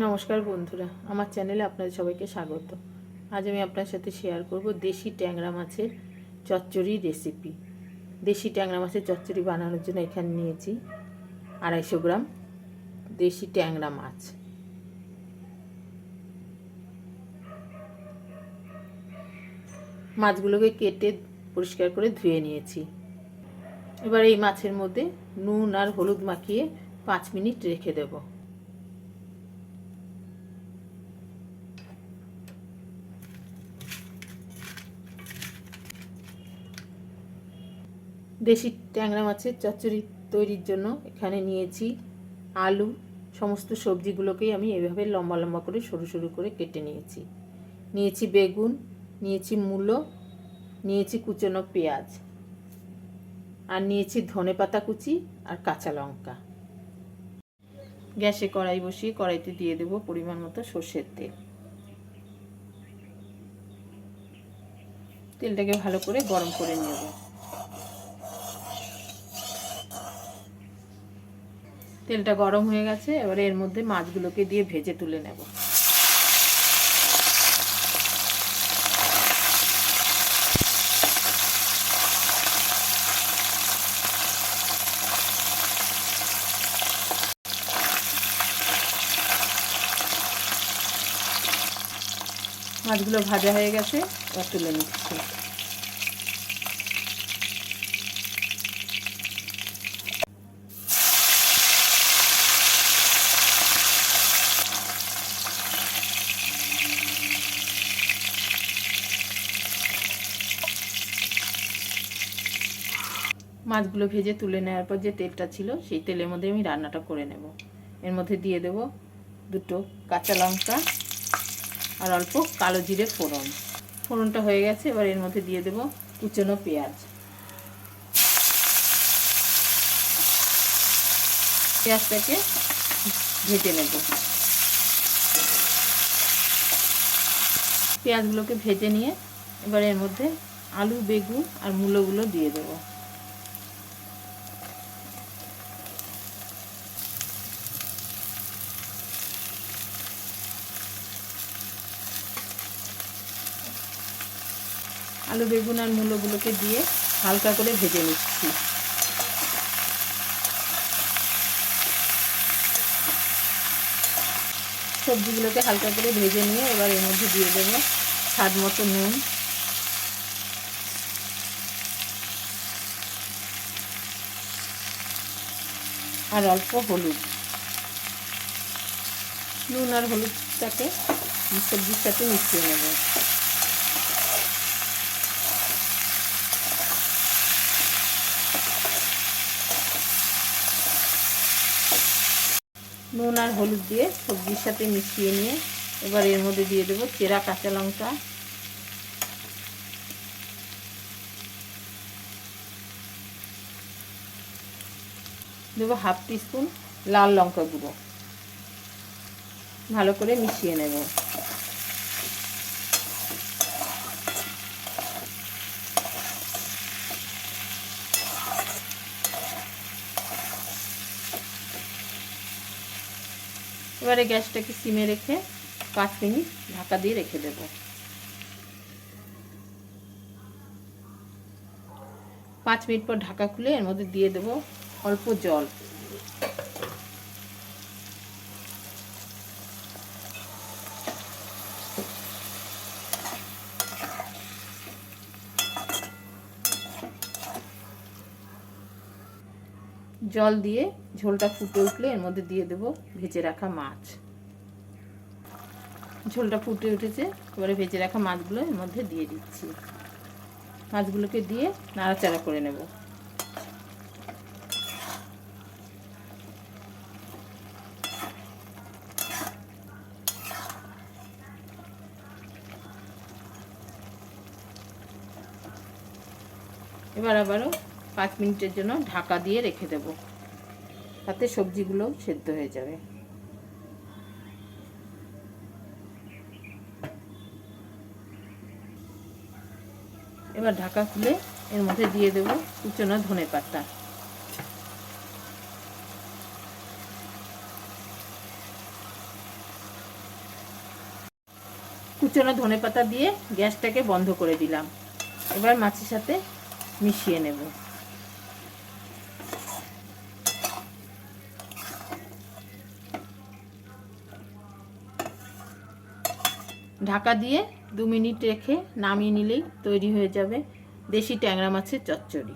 নমস্কার বন্ধুরা, আমার চ্যানেলে আপনাদের সবাইকে স্বাগত। আজ আমি আপনার সাথে শেয়ার করব দেশি ট্যাংরা মাছের চচ্চড়ি রেসিপি দেশি ট্যাংরা মাছের চচ্চড়ি বানানোর জন্য এখানে নিয়েছি আড়াইশো গ্রাম দেশি ট্যাংরা মাছ। মাছগুলোকে কেটে পরিষ্কার করে ধুয়ে নিয়েছি। এবার এই মাছের মধ্যে নুন আর হলুদ মাখিয়ে পাঁচ মিনিট রেখে দেবো। দেশি ট্যাংরা মাছের চচ্চড়ি তৈরির জন্য এখানে নিয়েছি আলু, সমস্ত সবজিগুলোকেই আমি এভাবে লম্বা লম্বা করে সরু সরু করে কেটে নিয়েছি। নিয়েছি বেগুন, নিয়েছি মূলো, নিয়েছি কুচনো পেঁয়াজ আর নিয়েছি ধনে পাতা কুচি আর কাঁচা লঙ্কা। গ্যাসে কড়াই বসিয়ে কড়াইতে দিয়ে দেব পরিমাণ মতো সর্ষের তেল। তেলটাকে ভালো করে গরম করে নেব। তেলটা গরম হয়ে গেছে, এবারে এর মধ্যে মাছগুলোকে দিয়ে ভেজে তুলে নেব। মাছগুলো ভাজা হয়ে গেছে, এবার তুলে নিচ্ছি। মাছগুলো ভেজে তুলে নেওয়ার পর যে তেলটা ছিল, সেই তেলের মধ্যে আমি রান্নাটা করে নেব। এর মধ্যে দিয়ে দেব দুটো কাঁচা লঙ্কা আর অল্প কালো জিরে ফোড়ন। ফোড়নটা হয়ে গেছে, এবার এর মধ্যে দিয়ে দেব কুচনো পেঁয়াজ। পেঁয়াজটাকে ভেজে নেব। পেঁয়াজগুলোকে ভেজে নিয়ে এবার এর মধ্যে আলু, বেগুন আর মূলোগুলো দিয়ে দেবো। আলু, বেগুন আর মূলোগুলোকে দিয়ে হালকা করে ভেজে নিচ্ছি। সবজিগুলোকে হালকা করে ভেজে নিয়ে এবার এর মধ্যে দিয়ে দেবো স্বাদ মতো নুন। আর অল্প হলুদ। নুন আর হলুদটাকে সবজির সাথে মিশিয়ে নেব। নুন আর হলুদ দিয়ে সবজির সাথে মিশিয়ে নিয়ে এবার এর মধ্যে দিয়ে দেবো চেরা কাঁচা লঙ্কা। দেবো হাফ টিস্পুন লাল লঙ্কা গুঁড়ো। ভালো করে মিশিয়ে নেব। এবারে গ্যাসটাকে সিমে রেখে পাঁচ মিনিট ঢাকা দিয়ে রেখে দেব। পাঁচ মিনিট পর ঢাকা খুলে এর মধ্যে দিয়ে দেব অল্প জল। জল দিয়ে ঝোলটা ফুটে উঠলে এর মধ্যে দিয়ে দেব ভেজে রাখা মাছ। ঝোলটা ফুটে উঠেছে, এবারে ভেজে রাখা মাছগুলো এর মধ্যে দিয়ে দিচ্ছি। মাছগুলোকে দিয়ে নাড়াচাড়া করে নেব। এবার আবারও পাঁচ মিনিটের জন্য ঢাকা দিয়ে রেখে দেব। তাতে সবজিগুলো সেদ্ধ হয়ে যাবে। এবার ঢাকা খুলে এর মধ্যে দিয়ে দেব কুচনো ধনে পাতা। কুচনো ধনে পাতা দিয়ে গ্যাসটাকে বন্ধ করে দিলাম। এবার মাছের সাথে মিশিয়ে নেব। ঢাকা দিয়ে দু মিনিট রেখে নামিয়ে নিলেই তৈরি হয়ে যাবে দেশি ট্যাংরা মাছের চচ্চড়ি।